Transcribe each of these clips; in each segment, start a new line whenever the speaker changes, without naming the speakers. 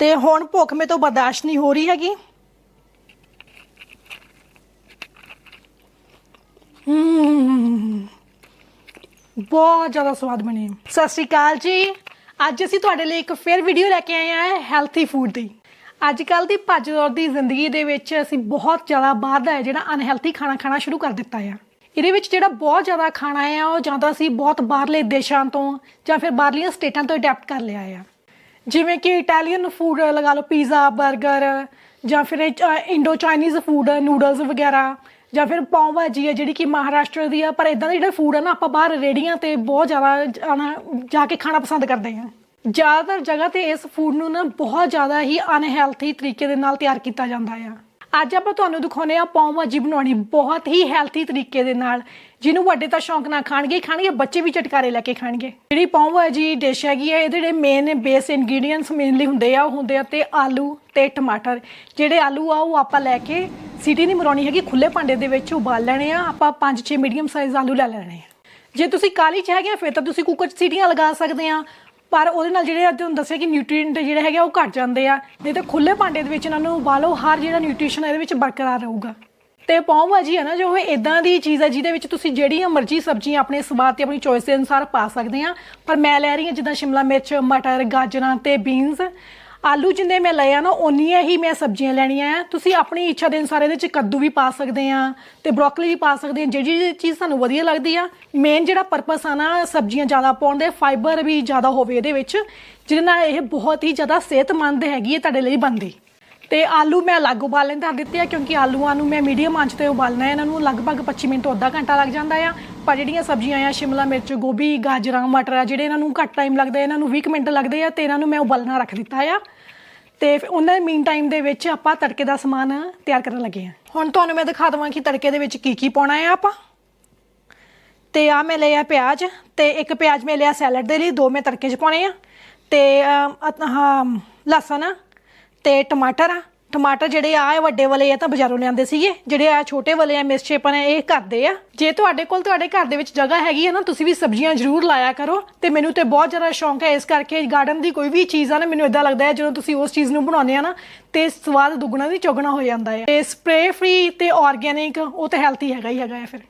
ਤੇ ਹੁਣ ਭੁੱਖ ਮੇ ਤੋਂ ਬਰਦਾਸ਼ਤ ਨਹੀਂ ਹੋ ਰਹੀ ਹੈਗੀ। ਬਹੁਤ ਜ਼ਿਆਦਾ ਸਵਾਦ ਬਣੀ। ਸਤਿ ਸ਼੍ਰੀ ਅਕਾਲ ਜੀ। ਅੱਜ ਅਸੀਂ ਤੁਹਾਡੇ ਲਈ ਇੱਕ ਫਿਰ ਵੀਡੀਓ ਲੈ ਕੇ ਆਏ ਹਾਂ ਹੈਲਥੀ ਫੂਡ ਦੀ। ਅੱਜ ਕੱਲ ਦੀ ਭੱਜ ਦੌੜ ਦੀ ਜ਼ਿੰਦਗੀ ਦੇ ਵਿੱਚ ਅਸੀਂ ਬਹੁਤ ਜ਼ਿਆਦਾ ਬਾਹਰ ਦਾ ਹੈ ਜਿਹੜਾ ਅਨਹੈਲਥੀ ਖਾਣਾ ਖਾਣਾ ਸ਼ੁਰੂ ਕਰ ਦਿੱਤਾ ਆ। ਇਹਦੇ ਵਿੱਚ ਜਿਹੜਾ ਬਹੁਤ ਜ਼ਿਆਦਾ ਖਾਣਾ ਆ, ਉਹ ਜਾਂ ਤਾਂ ਅਸੀਂ ਬਹੁਤ ਬਾਹਰਲੇ ਦੇਸ਼ਾਂ ਤੋਂ ਜਾਂ ਫਿਰ ਬਾਹਰਲੀਆਂ ਸਟੇਟਾਂ ਤੋਂ ਅਡਾਪਟ ਕਰ ਲਿਆ ਆ। ਜਿਵੇਂ ਕਿ ਇਟਾਲੀਅਨ ਫੂਡ ਲਗਾ ਲਓ ਪੀਜ਼ਾ 버ਗਰ ਜਾਂ ਫਿਰ ਇੰਡੋ ਚਾਈਨੀਜ਼ ਫੂਡ ਨੂਡਲਸ ਵਗੈਰਾ, ਜਾਂ ਫਿਰ ਪਾਉ ਭਾਜੀ ਹੈ ਜਿਹੜੀ ਕਿ ਮਹਾਰਾਸ਼ਟਰ ਦੀ ਆ, ਪਰ ਇਦਾਂ ਦੇ ਜਿਹੜੇ ਫੂਡ ਆ ਨਾ, ਆਪਾਂ ਬਾਹਰ ਰੇੜੀਆਂ ਤੇ ਬਹੁਤ ਜ਼ਿਆਦਾ ਜਾਣਾ, ਜਾ ਕੇ ਖਾਣਾ ਪਸੰਦ ਕਰਦੇ ਹਾਂ। ਜ਼ਿਆਦਾਤਰ ਜਗ੍ਹਾ ਤੇ ਇਸ ਫੂਡ ਨੂੰ ਨਾ ਬਹੁਤ ਜ਼ਿਆਦਾ ਹੀ ਅਨਹੈਲਥੀ ਤਰੀਕੇ ਦੇ ਨਾਲ ਤਿਆਰ ਕੀਤਾ ਜਾਂਦਾ ਆ। ਅੱਜ ਆਪਾਂ ਤੁਹਾਨੂੰ ਦਿਖਾਉਨੇ ਆ ਪਾਉ ਭਾਜੀ ਬਣਾਉਣੀ ਬਹੁਤ ਹੀ ਹੈਲਥੀ ਤਰੀਕੇ ਦੇ ਨਾਲ। ਜਿਹਨੂੰ ਵੱਡੇ ਤਾਂ ਸ਼ੌਂਕ ਨਾਲ ਖਾਣਗੇ ਖਾਣਗੇ ਬੱਚੇ ਵੀ ਚਟਕਾਰੇ ਲੈ ਕੇ ਖਾਣਗੇ। ਜਿਹੜੀ ਪਾਉ ਭਾਜੀ ਡਿਸ਼ ਹੈਗੀ ਹੈ ਇਹਦੇ ਜਿਹੜੇ ਮੇਨ ਬੇਸ ਇਨਗਰੀਡੀਅੰਟਸ ਮੇਨਲੀ ਹੁੰਦੇ ਆ ਉਹ ਹੁੰਦੇ ਆ ਤੇ ਆਲੂ ਤੇ ਟਮਾਟਰ। ਜਿਹੜੇ ਆਲੂ ਆ ਉਹ ਆਪਾਂ ਲੈ ਕੇ ਸੀਟੀ ਨਹੀਂ ਮਰਾਉਣੀ ਹੈਗੀ ਖੁੱਲੇ ਭਾਂਡੇ ਦੇ ਵਿੱਚ ਉਬਾਲ ਲੈਣੇ ਆ। ਆਪਾਂ 5-6 ਮੀਡੀਅਮ ਸਾਈਜ਼ ਆਲੂ ਲੈ ਲੈਣੇ ਆ। ਜੇ ਤੁਸੀਂ ਕਾਲੀ ਚ ਹੈਗੇ ਆ, ਫਿਰ ਤਾਂ ਤੁਸੀਂ ਕੁੱਕਰ 'ਚ ਸੀਟੀਆਂ ਲਗਾ ਸਕਦੇ ਆ। ਪਰ ਉਹਦੇ ਨਾਲ ਜਿਹੜੇ ਅੱਜ ਤੁਹਾਨੂੰ ਦੱਸਿਆ ਕਿ ਨਿਊਟ੍ਰੀਐਂਟ ਜਿਹੜੇ ਹੈਗੇ ਆ ਉਹ ਘਟ ਜਾਂਦੇ ਆ, ਨਹੀਂ ਤਾਂ ਖੁੱਲੇ ਭਾਂਡੇ ਦੇ ਵਿੱਚ ਇਹਨਾਂ ਨੂੰ ਉਬਾਲੋ, ਹਰ ਜਿਹੜਾ ਨਿਊਟ੍ਰੀਸ਼ਨ ਇਹਦੇ ਵਿੱਚ ਬਰਕਰਾਰ ਰਹੂਗਾ। ਤੇ ਪਾਉ ਭਾਜੀ ਹੈ ਨਾ, ਜੋ ਇਹ ਇਦਾਂ ਦੀ ਚੀਜ਼ ਹੈ ਜਿਹਦੇ ਵਿੱਚ ਤੁਸੀਂ ਜਿਹੜੀਆਂ ਮਰਜ਼ੀ ਸਬਜ਼ੀਆਂ ਆਪਣੇ ਸਵਾਦ ਤੇ ਆਪਣੀ ਚੋਇਸ ਦੇ ਅਨੁਸਾਰ ਪਾ ਸਕਦੇ ਆ। ਪਰ ਮੈਂ ਲੈ ਰਹੀ ਹਾਂ ਜਿੱਦਾਂ ਸ਼ਿਮਲਾ ਮਿਰਚ, ਮਟਰ, ਗਾਜਰਾਂ ਤੇ ਬੀਨਸ ਆਲੂ ਜਿੰਨੇ ਮੈਂ ਲਏ ਆ ਨਾ, ਓਨੀਆਂ ਹੀ ਮੈਂ ਸਬਜ਼ੀਆਂ ਲੈਣੀਆਂ ਆ। ਤੁਸੀਂ ਆਪਣੀ ਇੱਛਾ ਦੇ ਅਨੁਸਾਰ ਇਹਦੇ 'ਚ ਕੱਦੂ ਵੀ ਪਾ ਸਕਦੇ ਆ ਤੇ ਬ੍ਰੋਕਲੀ ਵੀ ਪਾ ਸਕਦੇ ਆ। ਜਿਹੜੀ ਚੀਜ਼ ਤੁਹਾਨੂੰ ਵਧੀਆ ਲੱਗਦੀ ਆ ਮੇਨ ਜਿਹੜਾ ਪਰਪਸ ਆ ਨਾ, ਸਬਜ਼ੀਆਂ ਜ਼ਿਆਦਾ ਪਾਉਣ ਦੇ ਫਾਈਬਰ ਵੀ ਜ਼ਿਆਦਾ ਹੋਵੇ ਇਹਦੇ ਵਿੱਚ, ਜਿਹਦੇ ਨਾਲ ਇਹ ਬਹੁਤ ਹੀ ਜ਼ਿਆਦਾ ਸਿਹਤਮੰਦ ਹੈਗੀ ਹੈ, ਤੁਹਾਡੇ ਲਈ ਬਣਦੀ। ਤੇ ਆਲੂ ਮੈਂ ਅਲੱਗ ਉਬਾਲਣ ਧਰ ਦਿੱਤੇ ਆ ਕਿਉਂਕਿ ਆਲੂਆਂ ਨੂੰ ਮੈਂ ਮੀਡੀਅਮ ਆਂਚ ਤੇ ਉਬਾਲਣਾ ਹੈ। ਇਹਨਾਂ ਨੂੰ ਲਗਭਗ 25 ਮਿੰਟ ਤੋਂ ਅੱਧਾ ਘੰਟਾ ਲੱਗ ਜਾਂਦਾ ਆ। ਪਰ ਜਿਹੜੀਆਂ ਸਬਜ਼ੀਆਂ ਆ ਸ਼ਿਮਲਾ ਮਿਰਚ ਗੋਭੀ ਗਾਜਰਾਂ ਮਟਰ ਆ ਜਿਹੜੇ ਇਹਨਾਂ ਨੂੰ ਘੱਟ ਟਾਈਮ ਲੱਗਦਾ ਇਹਨਾਂ ਨੂੰ 20 ਕੁ ਮਿੰਟ ਲੱਗਦੇ ਆ ਤੇ ਇਹਨਾਂ ਨੂੰ ਮੈਂ ਉਬਾਲਣਾ ਰੱਖ ਦਿੱਤਾ ਆ। ਤੇ ਫਿਰ ਉਹਨਾਂ ਦੇ ਮੀਨ ਟਾਈਮ ਦੇ ਵਿੱਚ ਆਪਾਂ ਤੜਕੇ ਦਾ ਸਮਾਨ ਤਿਆਰ ਕਰਨ ਲੱਗੇ ਆ। ਹੁਣ ਤੁਹਾਨੂੰ ਮੈਂ ਦਿਖਾ ਦਵਾਂ ਕਿ ਤੜਕੇ ਦੇ ਵਿੱਚ ਕੀ ਕੀ ਪਾਉਣਾ ਹੈ ਆਪਾਂ। ਤੇ ਆ ਮੈਂ ਲਿਆ ਪਿਆਜ਼ ਤੇ ਇੱਕ ਪਿਆਜ਼ ਮੈਂ ਲਿਆ ਸੈਲਡ ਦੇ ਲਈ ਦੋ ਮੈਂ ਤੜਕੇ 'ਚ ਪਾਉਣੇ ਆ। ਤੇ ਅਮ, ਹਾਂ ਲਸਣ ਤੇ ਟਮਾਟਰ ਆ। ਟਮਾਟਰ ਜਿਹੜੇ ਆ, ਇਹ ਵੱਡੇ ਵਾਲੇ ਆ ਤਾਂ ਬਾਜ਼ਾਰੋਂ ਲਿਆਂਦੇ ਸੀਗੇ। ਜਿਹੜੇ ਆ ਛੋਟੇ ਵਾਲੇ ਆ ਮਿਸਸ਼ੇਪਨ ਇਹ ਘਰ ਦੇ ਆ। ਜੇ ਤੁਹਾਡੇ ਕੋਲ ਤੁਹਾਡੇ ਘਰ ਦੇ ਵਿੱਚ ਜਗ੍ਹਾ ਹੈਗੀ ਹੈ ਨਾ, ਤੁਸੀਂ ਵੀ ਸਬਜ਼ੀਆਂ ਜ਼ਰੂਰ ਲਾਇਆ ਕਰੋ। ਤੇ ਮੈਨੂੰ ਤੇ ਬਹੁਤ ਜ਼ਿਆਦਾ ਸ਼ੌਂਕ ਹੈ ਇਸ ਕਰਕੇ ਗਾਰਡਨ ਦੀ ਕੋਈ ਵੀ ਚੀਜ਼ ਆ ਨਾ, ਮੈਨੂੰ ਇਦਾਂ ਲੱਗਦਾ ਹੈ, ਜਦੋਂ ਤੁਸੀਂ ਉਸ ਚੀਜ਼ ਨੂੰ ਬਣਾਉਂਦੇ ਆ ਨਾ, ਤੇ ਸਵਾਦ ਦੁੱਗਣਾ ਵੀ ਚੌਗਣਾ ਹੋ ਜਾਂਦਾ ਹੈ। ਤੇ ਸਪਰੇ ਫ੍ਰੀ ਤੇ ਆਰਗੇਨਿਕ ਉਹ ਤਾਂ ਹੈਲਥੀ ਹੈਗਾ ਹੀ ਹੈਗਾ ਹੈ ਫਿਰ।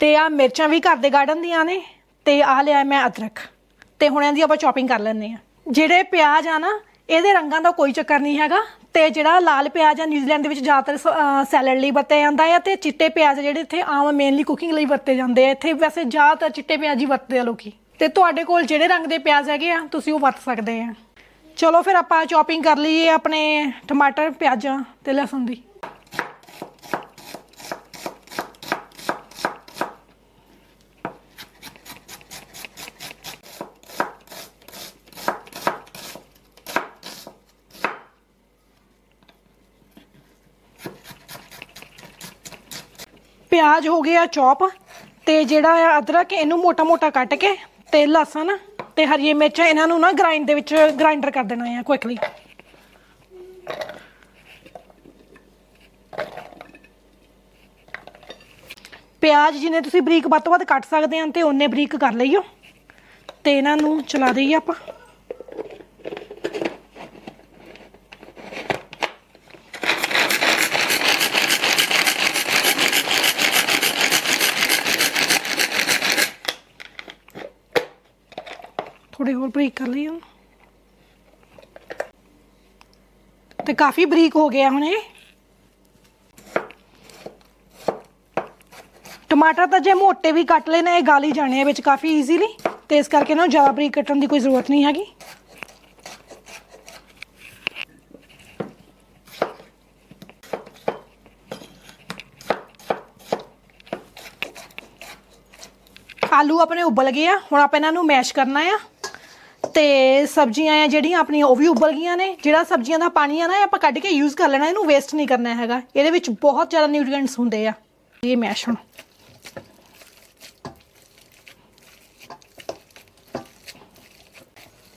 ਤੇ ਆ ਮਿਰਚਾਂ ਵੀ ਘਰ ਦੇ ਗਾਰਡਨ ਦੀਆਂ ਨੇ, ਤੇ ਆ ਲਿਆ ਮੈਂ ਅਦਰਕ। ਤੇ ਹੁਣ ਇਹਦੀ ਆਪਾਂ ਚਾਪਿੰਗ ਕਰ ਲੈਂਦੇ ਆ ਜਿਹੜੇ ਪਿਆਜ਼ ਆ ਨਾ ਇਹਦੇ ਰੰਗਾਂ ਦਾ ਕੋਈ ਚੱਕਰ ਨਹੀਂ ਹੈਗਾ ਤੇ ਜਿਹੜਾ ਲਾਲ ਪਿਆਜ਼ ਆ, ਨਿਊਜ਼ੀਲੈਂਡ ਦੇ ਵਿੱਚ ਜ਼ਿਆਦਾਤਰ ਸੈਲਡ ਲਈ ਵਰਤਿਆ ਜਾਂਦਾ ਹੈ ਤੇ ਚਿੱਟੇ ਪਿਆਜ਼ ਜਿਹੜੇ ਇੱਥੇ ਆਮ ਮੇਨਲੀ ਕੁਕਿੰਗ ਲਈ ਵਰਤੇ ਜਾਂਦੇ ਆ। ਇੱਥੇ ਵੈਸੇ ਜ਼ਿਆਦਾਤਰ ਚਿੱਟੇ ਪਿਆਜ਼ ਹੀ ਵਰਤਦੇ ਆ ਲੋਕੀ। ਤੇ ਤੁਹਾਡੇ ਕੋਲ ਜਿਹੜੇ ਰੰਗ ਦੇ ਪਿਆਜ਼ ਹੈਗੇ ਆ, ਤੁਸੀਂ ਉਹ ਵਰਤ ਸਕਦੇ ਆ। ਚਲੋ ਫਿਰ ਆਪਾਂ ਚਾਪਿੰਗ ਕਰ ਲਈਏ ਆਪਣੇ ਟਮਾਟਰ, ਪਿਆਜ਼ਾਂ ਤੇ ਲਸਣ ਦੀ। ਪਿਆਜ਼ ਹੋ ਗਿਆ ਚੌਪ ਤੇ ਜਿਹੜਾ ਆ ਅਦਰਕ, ਇਹਨੂੰ ਮੋਟਾ-ਮੋਟਾ ਕੱਟ ਕੇ ਤੇ ਲਸਣ ਤੇ ਹਰੀਆਂ ਮਿਰਚਾਂ, ਇਹਨਾਂ ਨੂੰ ਨਾ ਗ੍ਰਾਈਂਡ ਦੇ ਵਿੱਚ ਗ੍ਰਾਈਂਡਰ ਕਰ ਦੇਣਾ ਆ ਕੁਇਕਲੀ ਪਿਆਜ਼ ਜਿੰਨੇ ਤੁਸੀਂ ਬਰੀਕ ਵੱਧ ਤੋਂ ਵੱਧ ਕੱਟ ਸਕਦੇ ਆ ਤੇ ਉਹਨੇ ਬਰੀਕ ਕਰ ਲਈਓ। ਤੇ ਇਹਨਾਂ ਨੂੰ ਚਲਾ ਦਈਏ ਆਪਾਂ। ਥੋੜੇ ਬਰੀਕ ਕਰ ਲਈਏ ਤੇ ਕਾਫੀ ਬਰੀਕ ਹੋ ਗਿਆ ਹੁਣ ਇਹ। ਟਮਾਟਰ ਤਾਂ ਜੇ ਮੋਟੇ ਵੀ ਕੱਟ ਲੈਣਾ ਇਹ ਗਾਲੀ ਜਾਣੇ ਆ ਵਿੱਚ ਕਾਫੀ ਈਜ਼ੀਲੀ ਤੇ ਇਸ ਕਰਕੇ ਨਾ ਜ਼ਿਆਦਾ ਬਰੀਕ ਕੱਟਣ ਦੀ ਕੋਈ ਜ਼ਰੂਰਤ ਨਹੀਂ ਹੈਗੀ। ਆਲੂ ਆਪਣੇ ਉਬਲ ਗਏ ਆ, ਹੁਣ ਆਪਾਂ ਇਹਨਾਂ ਨੂੰ ਮੈਸ਼ ਕਰਨਾ ਆ। ਤੇ ਸਬਜ਼ੀਆਂ ਆ ਜਿਹੜੀਆਂ ਆਪਣੀਆਂ, ਉਹ ਵੀ ਉਬਲ ਗਈਆਂ ਨੇ। ਜਿਹੜਾ ਸਬਜ਼ੀਆਂ ਦਾ ਪਾਣੀ ਆ ਨਾ, ਇਹ ਆਪਾਂ ਕੱਢ ਕੇ ਯੂਜ਼ ਕਰ ਲੈਣਾ, ਇਹਨੂੰ ਵੇਸਟ ਨਹੀਂ ਕਰਨਾ ਹੈਗਾ। ਇਹਦੇ ਵਿੱਚ ਬਹੁਤ ਜ਼ਿਆਦਾ ਨਿਊਟ੍ਰੀਐਂਟਸ ਹੁੰਦੇ ਆ। ਇਹ ਮੈਸ਼ ਹੁਣ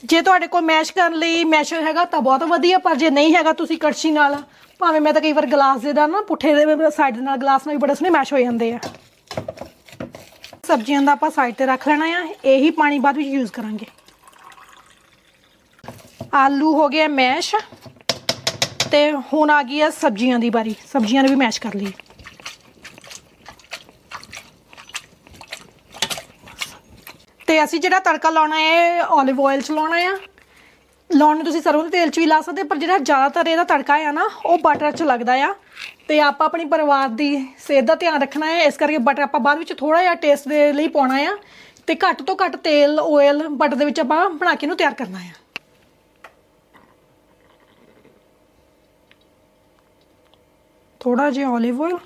ਜੇ ਤੁਹਾਡੇ ਕੋਲ ਮੈਸ਼ ਕਰਨ ਲਈ ਮੈਸ਼ਰ ਹੈਗਾ, ਤਾਂ ਬਹੁਤ ਵਧੀਆ, ਪਰ ਜੇ ਨਹੀਂ ਹੈਗਾ ਤੁਸੀਂ ਕੜਛੀ ਨਾਲ, ਭਾਵੇਂ ਮੈਂ ਤਾਂ ਕਈ ਵਾਰ ਗਲਾਸ ਦੇ ਦਾ ਨਾ, ਪੁੱਠੇ ਦੇ ਸਾਈਡ ਦੇ ਨਾਲ ਗਲਾਸ ਨਾਲ ਵੀ ਬੜੇ ਸੋਹਣੇ ਮੈਸ਼ ਹੋ ਜਾਂਦੇ ਆ। ਸਬਜ਼ੀਆਂ ਦਾ ਆਪਾਂ ਸਾਈਡ ਤੇ ਰੱਖ ਲੈਣਾ ਆ, ਇਹੀ ਪਾਣੀ ਬਾਅਦ ਵਿੱਚ ਯੂਜ਼ ਕਰਾਂਗੇ। ਆਲੂ ਹੋ ਗਏ ਮੈਸ਼ ਤੇ ਹੁਣ ਆ ਗਈ ਆ ਸਬਜ਼ੀਆਂ ਦੀ ਵਾਰੀ ਸਬਜ਼ੀਆਂ ਨੂੰ ਵੀ ਮੈਸ਼ ਕਰ ਲਈ ਤੇ ਅਸੀਂ ਜਿਹੜਾ ਤੜਕਾ ਲਾਉਣਾ ਹੈ 올ਿਵ ਆਇਲ ਚ ਲਾਉਣਾ ਆ। ਲਾਉਣ ਨੂੰ ਤੁਸੀਂ ਸਰੋਂ ਦੇ ਤੇਲ ਚ ਵੀ ਲਾ ਸਕਦੇ, ਪਰ ਜਿਹੜਾ ਜ਼ਿਆਦਾਤਰ ਇਹਦਾ ਤੜਕਾ ਆ ਨਾ, ਉਹ ਬਟਰ ਚ ਲੱਗਦਾ ਆ। ਤੇ ਆਪਾਂ ਆਪਣੀ ਪਰਿਵਾਰ ਦੀ ਸਿਹਤ ਦਾ ਧਿਆਨ ਰੱਖਣਾ ਹੈ ਇਸ ਕਰਕੇ ਬਟਰ ਆਪਾਂ ਬਾਅਦ ਵਿੱਚ ਥੋੜਾ ਜਿਹਾ ਟੇਸਟ ਦੇ ਲਈ ਪਾਉਣਾ ਆ। ਤੇ ਘੱਟ ਤੋਂ ਘੱਟ ਤੇਲ ਆਇਲ ਬਟਰ ਦੇ ਵਿੱਚ ਆਪਾਂ ਬਣਾ ਕੇ ਇਹਨੂੰ ਤਿਆਰ ਕਰਨਾ ਆ। ਥੋੜਾ ਜਿਹਾ 올ਿਵ ਆਇਲ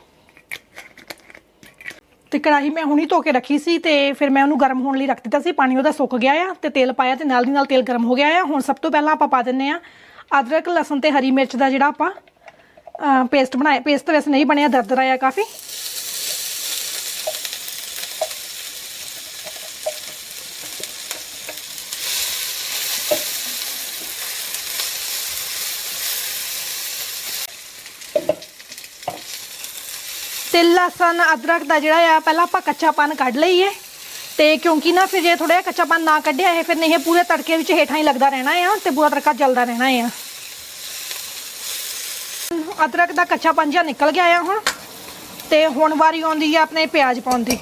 ਤੇ ਕੜਾਹੀ ਮੈਂ ਹੁਣੀ ਧੋ ਕੇ ਰੱਖੀ ਸੀ ਤੇ ਫਿਰ ਮੈਂ ਉਹਨੂੰ ਗਰਮ ਹੋਣ ਲਈ ਰੱਖ ਦਿੱਤਾ ਸੀ, ਪਾਣੀ ਉਹਦਾ ਸੁੱਕ ਗਿਆ ਆ ਤੇ ਤੇਲ ਪਾਇਆ ਤੇ ਨਾਲ ਦੀ ਨਾਲ ਤੇਲ ਗਰਮ ਹੋ ਗਿਆ ਆ। ਹੁਣ ਸਭ ਤੋਂ ਪਹਿਲਾਂ ਆਪਾਂ ਪਾ ਦਿੰਨੇ ਆ ਅਦਰਕ, ਲਸਣ ਤੇ ਹਰੀ ਮਿਰਚ ਦਾ ਜਿਹੜਾ ਆਪਾਂ ਪੇਸਟ ਬਣਾਇਆ ਪੇਸਟ ਵੈਸੇ ਨਹੀਂ ਬਣਿਆ ਦਰਦਰਾ ਆ ਕਾਫੀ। ਤੇ ਲਸਣ ਅਦਰਕ ਦਾ ਜਿਹੜਾ ਆ ਪਹਿਲਾਂ ਆਪਾਂ ਕੱਚਾਪਨ ਕੱਢ ਲਈਏ ਤੇ ਕਿਉਂਕਿ ਨਾ ਫਿਰ ਜੇ ਥੋੜਾ ਜਿਹਾ ਕੱਚਾ ਪਾਨ ਨਾ ਕੱਢਿਆ ਇਹ ਫਿਰ ਨਹੀਂ ਇਹ ਪੂਰੇ ਤੜਕੇ ਵਿੱਚ ਹੇਠਾਂ ਹੀ ਲੱਗਦਾ ਰਹਿਣਾ ਆ ਤੇ ਪੂਰਾ ਤੜਕਾ ਜਲਦਾ ਰਹਿਣਾ ਆ ਅਦਰਕ ਦਾ ਕੱਚਾ ਪਨ ਜਿਹਾ ਨਿਕਲ ਗਿਆ ਆ ਹੁਣ ਤੇ ਹੁਣ ਵਾਰੀ ਆਉਂਦੀ ਆ ਆਪਣੇ ਪਿਆਜ਼ ਪਾਉਣ ਦੀ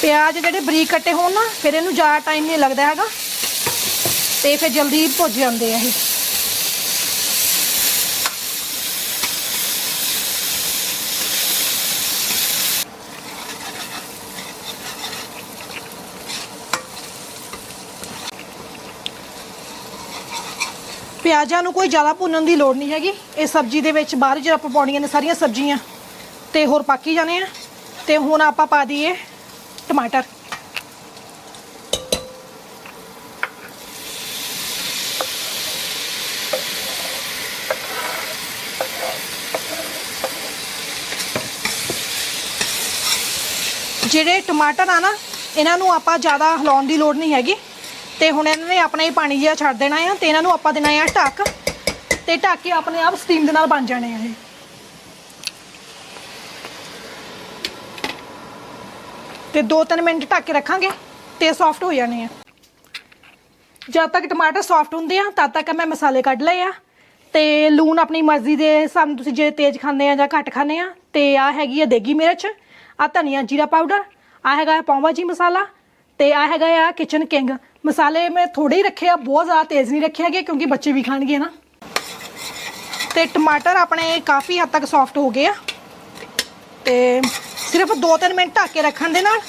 ਪਿਆਜ਼ ਜਿਹੜੇ ਬਰੀਕ ਕੱਟੇ ਹੋਣ ਨਾ ਫਿਰ ਇਹਨੂੰ ਜ਼ਿਆਦਾ ਟਾਈਮ ਨਹੀਂ ਲੱਗਦਾ ਹੈਗਾ ਤੇ ਫਿਰ ਜਲਦੀ ਭੁੱਜ ਜਾਂਦੇ ਆ ਇਹ ਪਿਆਜ਼ਾਂ ਨੂੰ ਕੋਈ ਜ਼ਿਆਦਾ ਭੁੰਨਣ ਦੀ ਲੋੜ ਨਹੀਂ ਹੈਗੀ। ਇਹ ਸਬਜ਼ੀ ਦੇ ਵਿੱਚ ਬਾਹਰ ਜਿਹੜਾ ਆਪਾਂ ਪਾਉਣੀਆਂ ਨੇ ਸਾਰੀਆਂ ਸਬਜ਼ੀਆਂ, ਤੇ ਹੋਰ ਪਾਕੀ ਜਾਣੇ ਆ। ਤੇ ਹੁਣ ਆਪਾਂ ਪਾ ਦਈਏ ਟਮਾਟਰ। ਜਿਹੜੇ ਟਮਾਟਰ ਆ ਨਾ, ਇਹਨਾਂ ਨੂੰ ਆਪਾਂ ਜ਼ਿਆਦਾ ਹਿਲਾਉਣ ਦੀ ਲੋੜ ਨਹੀਂ ਹੈਗੀ। ਤੇ ਹੁਣ ਇਹਨਾਂ ਨੇ ਆਪਣਾ ਹੀ ਪਾਣੀ ਜਿਹਾ ਛੱਡ ਦੇਣਾ ਆ ਤੇ ਇਹਨਾਂ ਨੂੰ ਆਪਾਂ ਦੇਣਾ ਆ ਢੱਕ ਤੇ ਢੱਕ ਕੇ ਆਪਣੇ ਆਪ ਸਟੀਮ ਦੇ ਨਾਲ ਬਣ ਜਾਣੇ ਆ ਇਹ। ਤੇ 2-3 ਮਿੰਟ ਢੱਕ ਕੇ ਰੱਖਾਂਗੇ ਤੇ ਸੌਫਟ ਹੋ ਜਾਣੇ ਆ। ਜਦ ਤੱਕ ਟਮਾਟਰ ਸੌਫਟ ਹੁੰਦੇ ਆ, ਤਦ ਤੱਕ ਮੈਂ ਮਸਾਲੇ ਕੱਢ ਲਏ ਆ। ਤੇ ਲੂਣ ਆਪਣੀ ਮਰਜ਼ੀ ਦੇ ਹਿਸਾਬ ਤੁਸੀਂ ਜੇ ਤੇਜ਼ ਖਾਂਦੇ ਆ ਜਾਂ ਘੱਟ ਖਾਂਦੇ ਆ, ਤੇ ਆ ਹੈਗੀ ਆ ਦੇਗੀ ਮਿਰਚ ਆ ਧਨੀਆ ਜੀਰਾ ਪਾਊਡਰ ਆ ਹੈਗਾ ਪਾਉ ਜੀ ਮਸਾਲਾ, ਤੇ ਆ ਹੈਗਾ ਆ ਕਿਚਨ ਕਿੰਗ ਮਸਾਲੇ ਮੈਂ ਥੋੜੇ ਹੀ ਰੱਖੇ ਆ, ਬਹੁਤ ਜ਼ਿਆਦਾ ਤੇਜ਼ ਨਹੀਂ ਰੱਖੇ ਹੈਗੇ ਕਿਉਂਕਿ ਬੱਚੇ ਵੀ ਖਾਣਗੇ ਨਾ। ਤੇ ਟਮਾਟਰ ਆਪਣੇ ਕਾਫੀ ਹੱਦ ਤੱਕ ਸੌਫਟ ਹੋ ਗਏ ਆ। ਤੇ ਸਿਰਫ 2-3 ਮਿੰਟ ਢੱਕ ਕੇ ਰੱਖਣ ਦੇ ਨਾਲ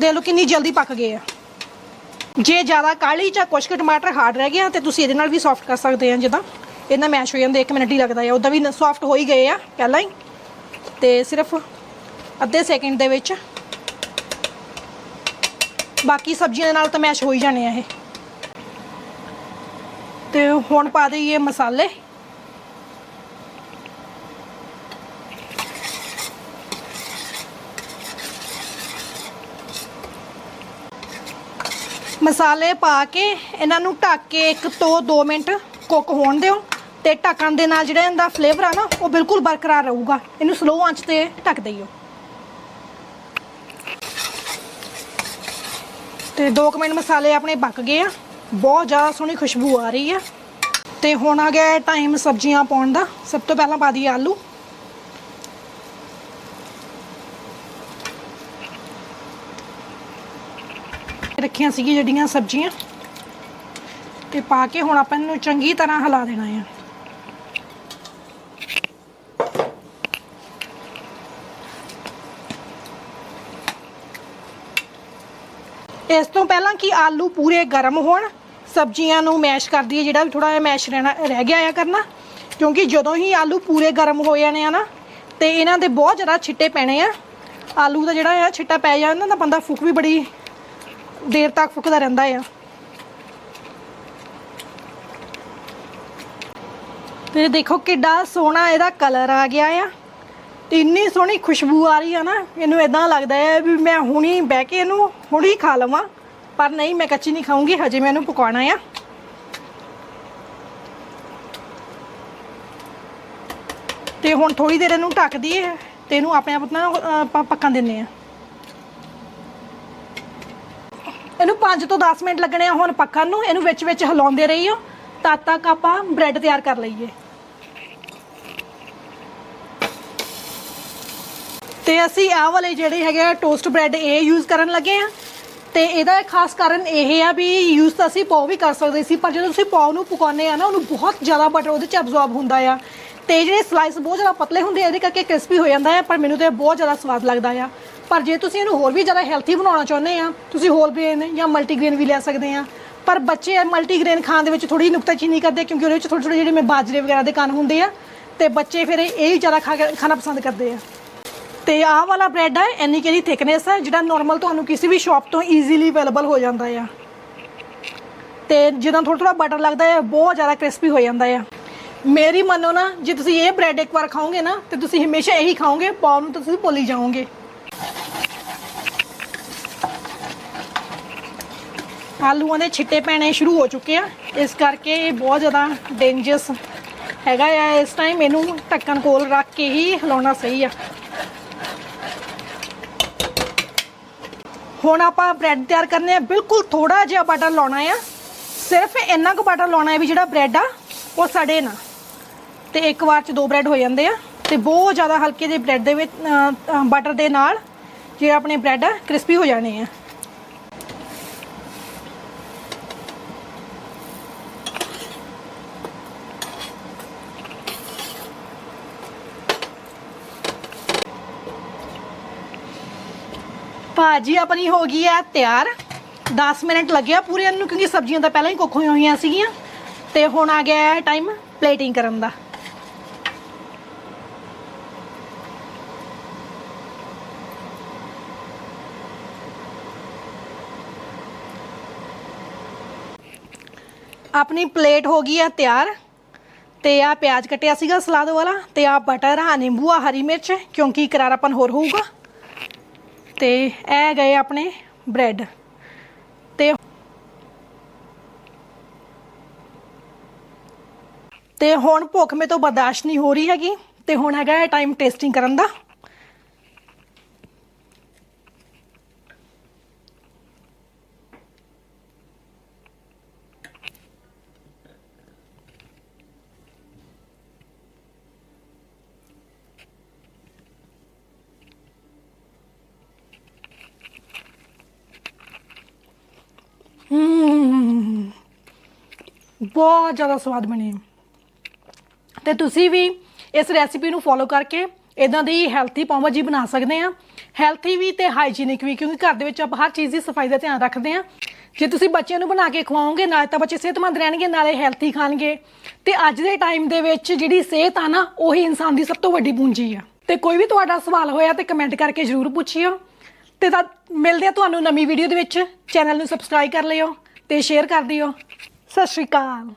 ਦੇਖ ਲਓ ਕਿੰਨੀ ਜਲਦੀ ਪੱਕ ਗਏ ਆ। ਜੇ ਜ਼ਿਆਦਾ ਕਾਲੀ ਜਾਂ ਕੁਛ ਕੁ ਟਮਾਟਰ ਹਾਰਡ ਰਹਿ ਗਿਆ ਤੇ ਤੁਸੀਂ ਇਹਦੇ ਨਾਲ ਵੀ ਸੌਫਟ ਕਰ ਸਕਦੇ ਆ ਜਿੱਦਾਂ। ਇਹਨਾਂ ਮੈਸ਼ ਹੋ ਜਾਂਦੇ 1 ਮਿੰਟ ਹੀ ਲੱਗਦਾ ਆ। ਉਦਾਂ ਵੀ ਸੌਫਟ ਹੋ ਹੀ ਗਏ ਆ, ਪਹਿਲਾਂ ਹੀ। ਤੇ ਸਿਰਫ ਅੱਧੇ ਸੈਕਿੰਡ ਦੇ ਵਿੱਚ ਬਾਕੀ ਸਬਜ਼ੀਆਂ ਦੇ ਨਾਲ ਤਾਂ ਮੈਸ਼ ਹੋ ਹੀ ਜਾਣੇ ਆ ਇਹ। ਤੇ ਹੁਣ ਪਾ ਦਈਏ ਮਸਾਲੇ। ਮਸਾਲੇ ਪਾ ਕੇ ਇਹਨਾਂ ਨੂੰ ਢੱਕ ਕੇ 1 ਤੋਂ 2 ਮਿੰਟ ਕੁੱਕ ਹੋਣ ਦਿਓ ਤੇ ਢੱਕਣ ਦੇ ਨਾਲ ਜਿਹੜਾ ਇਹਦਾ ਫਲੇਵਰ ਆ ਨਾ, ਉਹ ਬਿਲਕੁਲ ਬਰਕਰਾਰ ਰਹੂਗਾ। ਇਹਨੂੰ ਸਲੋ ਆਂਚ ਤੇ ਢੱਕ ਦਈਓ। ਤੇ 2 ਮਿੰਟ ਮਸਾਲੇ ਆਪਣੇ ਪੱਕ ਗਏ ਆ। ਬਹੁਤ ਜ਼ਿਆਦਾ ਸੋਹਣੀ ਖੁਸ਼ਬੂ ਆ ਰਹੀ ਆ। ਤੇ ਹੁਣ ਆ ਗਿਆ ਟਾਈਮ ਸਬਜ਼ੀਆਂ ਪਾਉਣ ਦਾ। ਸਭ ਤੋਂ ਪਹਿਲਾਂ ਪਾ ਦਈਏ ਆਲੂ। ਰੱਖੀਆਂ ਸੀਗੀਆਂ ਜਿਹੜੀਆਂ ਸਬਜ਼ੀਆਂ। ਤੇ ਪਾ ਕੇ ਹੁਣ ਆਪਾਂ ਇਹਨੂੰ ਚੰਗੀ ਤਰ੍ਹਾਂ ਹਿਲਾ ਦੇਣਾ ਆ। ਇਸ ਤੋਂ ਪਹਿਲਾਂ ਕਿ ਆਲੂ ਪੂਰੇ ਗਰਮ ਹੋਣ, ਸਬਜ਼ੀਆਂ ਨੂੰ ਮੈਸ਼ ਕਰ ਦਈਏ, ਜਿਹੜਾ ਵੀ ਥੋੜਾ ਜਿਹਾ ਮੈਸ਼ ਰਹਿਣਾ, ਰਹਿ ਗਿਆ ਆ ਕਰਨਾ। ਕਿਉਂਕਿ ਜਦੋਂ ਹੀ ਆਲੂ ਪੂਰੇ ਗਰਮ ਹੋ ਜਾਣੇ ਆ ਨਾ, ਤੇ ਇਹਨਾਂ ਦੇ ਬਹੁਤ ਜ਼ਿਆਦਾ ਛਿੱਟੇ ਪੈਣੇ ਆ। ਆਲੂ ਦਾ ਜਿਹੜਾ ਆ ਛਿੱਟਾ ਪੈ ਜਾਂਦਾ ਤਾਂ ਬੰਦਾ ਫੁੱਕ ਵੀ ਬੜੀ ਦੇਰ ਤੱਕ ਫੁੱਕਦਾ ਰਹਿੰਦਾ ਆ। ਤੇ ਦੇਖੋ ਕਿੱਡਾ ਸੋਹਣਾ ਇਹਦਾ ਕਲਰ ਆ ਗਿਆ ਆ। ਤੇ ਇੰਨੀ ਸੋਹਣੀ ਖੁਸ਼ਬੂ ਆ ਰਹੀ ਆ ਨਾ ਇਹਨੂੰ ਇਦਾਂ ਲੱਗਦਾ ਹੈ ਵੀ ਮੈਂ ਹੁਣੀ ਬਹਿ ਕੇ ਇਹਨੂੰ ਹੁਣੀ ਖਾ ਲਵਾਂ। ਪਰ ਨਹੀਂ, ਮੈਂ ਕੱਚੀ ਨਹੀਂ ਖਾਊਂਗੀ, ਹਜੇ ਮੈਂ ਇਹਨੂੰ ਪਕਾਉਣਾ ਆ। ਤੇ ਹੁਣ ਥੋੜੀ ਦੇਰ ਇਹਨੂੰ ਢੱਕ ਦਈਏ ਤੇ ਇਹਨੂੰ ਆਪਣੇ ਆਪ ਨਾ ਆਪਾਂ ਪੱਕਣ ਦਿੰਨੇ ਆ ਇਹਨੂੰ 5 ਤੋਂ 10 ਮਿੰਟ ਲੱਗਣੇ ਆ ਹੁਣ ਪੱਕਣ ਨੂੰ। ਇਹਨੂੰ ਵਿੱਚ ਵਿੱਚ ਹਿਲਾਉਂਦੇ ਰਹੀਓ। ਤਦ ਤੱਕ ਆਪਾਂ ਬ੍ਰੈਡ ਤਿਆਰ ਕਰ ਲਈਏ। ਤੇ ਅਸੀਂ ਆਹ ਵਾਲੇ ਜਿਹੜੇ ਹੈਗੇ ਆ ਟੋਸਟ ਬ੍ਰੈਡ ਇਹ ਯੂਜ਼ ਕਰਨ ਲੱਗੇ ਆ। ਤੇ ਇਹਦਾ ਖਾਸ ਕਾਰਨ ਇਹ ਆ ਵੀ ਯੂਜ਼ ਤਾਂ ਅਸੀਂ ਪਾਓ ਵੀ ਕਰ ਸਕਦੇ ਸੀ, ਪਰ ਜਦੋਂ ਤੁਸੀਂ ਪਾਓ ਨੂੰ ਪਕਾਉਂਦੇ ਆ ਨਾ, ਉਹਨੂੰ ਬਹੁਤ ਜ਼ਿਆਦਾ ਬਟਰ ਉਹਦੇ ਚ ਅਬਜ਼ੌਰਬ ਹੁੰਦਾ ਆ। ਤੇ ਜਿਹੜੇ ਸਲਾਈਸ ਬਹੁਤ ਜ਼ਿਆਦਾ ਪਤਲੇ ਹੁੰਦੇ ਆ, ਇਹਦੇ ਕਰਕੇ ਕ੍ਰਿਸਪੀ ਹੋ ਜਾਂਦਾ ਆ, ਪਰ ਮੈਨੂੰ ਤੇ ਇਹ ਬਹੁਤ ਜ਼ਿਆਦਾ ਸਵਾਦ ਲੱਗਦਾ ਆ। ਪਰ ਜੇ ਤੁਸੀਂ ਇਹਨੂੰ ਹੋਰ ਵੀ ਜ਼ਿਆਦਾ ਹੈਲਥੀ ਬਣਾਉਣਾ ਚਾਹੁੰਦੇ ਆ, ਤੁਸੀਂ ਹੋਲ ਗ੍ਰੇਨ ਜਾਂ ਮਲਟੀਗ੍ਰੇਨ ਵੀ ਲੈ ਸਕਦੇ ਆ। ਪਰ ਬੱਚੇ ਮਲਟੀਗ੍ਰੇਨ ਖਾਣ ਦੇ ਵਿੱਚ ਥੋੜੀ ਨੁਕਤਾਚੀਨੀ ਕਰਦੇ ਕਿਉਂਕਿ ਉਹਦੇ ਵਿੱਚ ਥੋੜੇ ਥੋੜੇ ਜਿਹੜੇ ਮੈਂ ਬਾਜਰੇ ਵਗੈਰਾ ਦੇ ਕਣ ਹੁੰਦੇ ਆ, ਤੇ ਬੱਚੇ ਫਿਰ ਇਹ ਹੀ ਜ਼ਿਆਦਾ ਖਾ ਖਾਣਾ ਪਸੰਦ ਕਰਦੇ ਆ। ਤੇ ਆਹ ਵਾਲਾ ਬ੍ਰੈਡ ਹੈ ਇੰਨੀ ਕਿਹੜੀ ਥਿਕਨੈਸ ਹੈ ਜਿਹੜਾ ਨਾਰਮਲ ਤੁਹਾਨੂੰ ਕਿਸੇ ਵੀ ਸ਼ਾਪ ਤੋਂ ਈਜ਼ੀਲੀ ਅਵੇਲੇਬਲ ਹੋ ਜਾਂਦਾ ਆ। ਤੇ ਜਦੋਂ ਥੋੜਾ ਥੋੜਾ ਬਟਰ ਲੱਗਦਾ ਹੈ ਬਹੁਤ ਜ਼ਿਆਦਾ ਕ੍ਰਿਸਪੀ ਹੋ ਜਾਂਦਾ ਆ। ਮੇਰੀ ਮੰਨੋ ਨਾ, ਜੇ ਤੁਸੀਂ ਇਹ ਬ੍ਰੈਡ ਇੱਕ ਵਾਰ ਖਾਓਗੇ ਨਾ, ਤੇ ਤੁਸੀਂ ਹਮੇਸ਼ਾ ਇਹੀ ਖਾਓਗੇ ਪਾਉ ਨੂੰ ਤੁਸੀਂ ਭੁੱਲ ਹੀ ਜਾਓਗੇ। ਆਲੂਆਂ ਦੇ ਛਿੱਟੇ ਪੈਣੇ ਸ਼ੁਰੂ ਹੋ ਚੁੱਕੇ ਆ, ਇਸ ਕਰਕੇ ਇਹ ਬਹੁਤ ਜ਼ਿਆਦਾ ਡੇਂਜਰਸ ਹੈਗਾ ਆ। ਇਸ ਟਾਈਮ ਇਹਨੂੰ ਢੱਕਣ ਕੋਲ ਰੱਖ ਕੇ ਹੀ ਹਿਲਾਉਣਾ ਸਹੀ ਆ। ਹੁਣ ਆਪਾਂ ਬ੍ਰੈਡ ਤਿਆਰ ਕਰਨੇ ਆ। ਬਿਲਕੁਲ ਥੋੜਾ ਜਿਹਾ ਬਟਰ ਲਾਉਣਾ ਆ। ਸਿਰਫ ਇੰਨਾ ਕੁ ਬਟਰ ਲਾਉਣਾ ਹੈ ਵੀ ਜਿਹੜਾ ਬ੍ਰੈਡ ਆ, ਉਹ ਸੜੇ ਨਾ। ਤੇ ਇੱਕ ਵਾਰ ਚ ਦੋ ਬ੍ਰੈਡ ਹੋ ਜਾਂਦੇ ਆ। ਤੇ ਬਹੁਤ ਜ਼ਿਆਦਾ ਹਲਕੇ ਜਿਹੇ ਬ੍ਰੈਡ ਦੇ ਵਿੱਚ ਬਟਰ ਦੇ ਨਾਲ ਜਿਹੜੇ ਆਪਣੇ ਬ੍ਰੈਡ ਆ ਕ੍ਰਿਸਪੀ ਹੋ ਜਾਣੇ ਆ। ਭਾਜੀ, ਆਪਣੀ ਹੋ ਗਈ ਹੈ ਤਿਆਰ। 10 ਮਿੰਟ ਲੱਗਿਆ ਪੂਰੇ ਨੂੰ, ਕਿਉਂਕਿ ਸਬਜ਼ੀਆਂ ਤਾਂ ਪਹਿਲਾਂ ਹੀ ਕੁੱਕ ਹੋਈਆਂ ਹੋਈਆਂ ਸੀਗੀਆਂ। ਤੇ ਹੁਣ ਆ ਗਿਆ ਹੈ ਟਾਈਮ ਪਲੇਟਿੰਗ ਕਰਨ ਦਾ। ਆਪਣੀ ਪਲੇਟ ਹੋ ਗਈ ਆ ਤਿਆਰ। ਤੇ ਆ ਪਿਆਜ਼ ਕੱਟਿਆ ਸੀਗਾ ਸਲਾਦ ਵਾਲਾ, ਤੇ ਆ ਬਟਰ ਆ ਨਿੰਬੂ, ਆ ਹਰੀ ਮਿਰਚ, ਕਿਉਂਕਿ ਕਰਾਰਾਪਨ ਹੋਰ ਹੋਊਗਾ। ਤੇ ਇਹ ਗਏ ਆਪਣੇ ਬ੍ਰੈਡ। ਤੇ ਤੇ ਹੁਣ ਭੁੱਖ ਮੇ ਤੋਂ ਬਰਦਾਸ਼ਤ ਨਹੀਂ ਹੋ ਰਹੀ ਹੈਗੀ। ਤੇ ਹੁਣ ਹੈਗਾ ਟਾਈਮ ਟੇਸਟਿੰਗ ਕਰਨ ਦਾ। ਬਹੁਤ ਜ਼ਿਆਦਾ ਸਵਾਦ ਬਣੇ। ਤੇ ਤੁਸੀਂ ਵੀ ਇਸ ਰੈਸਿਪੀ ਨੂੰ ਫੋਲੋ ਕਰਕੇ ਇਦਾਂ ਦੀ ਹੈਲਥੀ ਪਾਓ ਭਾਜੀ ਬਣਾ ਸਕਦੇ ਆ। ਹੈਲਥੀ ਵੀ ਤੇ ਹਾਈਜੀਨਿਕ ਵੀ, ਕਿਉਂਕਿ ਘਰ ਦੇ ਵਿੱਚ ਆਪਾਂ ਹਰ ਚੀਜ਼ ਦੀ ਸਫ਼ਾਈ ਦਾ ਧਿਆਨ ਰੱਖਦੇ ਆ। ਜੇ ਤੁਸੀਂ ਬੱਚਿਆਂ ਨੂੰ ਬਣਾ ਕੇ ਖਵਾਓਗੇ, ਨਾਲੇ ਤਾਂ ਬੱਚੇ ਸਿਹਤਮੰਦ ਰਹਿਣਗੇ, ਨਾਲੇ ਹੈਲਥੀ ਖਾਣਗੇ। ਤੇ ਅੱਜ ਦੇ ਟਾਈਮ ਦੇ ਵਿੱਚ ਜਿਹੜੀ ਸਿਹਤ ਆ ਨਾ, ਉਹੀ ਇਨਸਾਨ ਦੀ ਸਭ ਤੋਂ ਵੱਡੀ ਪੂੰਜੀ ਆ। ਤੇ ਕੋਈ ਵੀ ਤੁਹਾਡਾ ਸਵਾਲ ਹੋਇਆ ਤੇ ਕਮੈਂਟ ਕਰਕੇ ਜਰੂਰ ਪੁੱਛਿਓ। ਤੇ ਤਾਂ ਮਿਲਦੇ ਆ ਤੁਹਾਨੂੰ ਨਵੀਂ ਵੀਡੀਓ ਦੇ ਵਿੱਚ। ਚੈਨਲ ਨੂੰ ਸਬਸਕ੍ਰਾਈਬ ਕਰ ਲਿਓ ਤੇ ਸ਼ੇਅਰ ਕਰ ਦਿਓ। ਸਤਿ ਸ਼੍ਰੀ ਅਕਾਲ।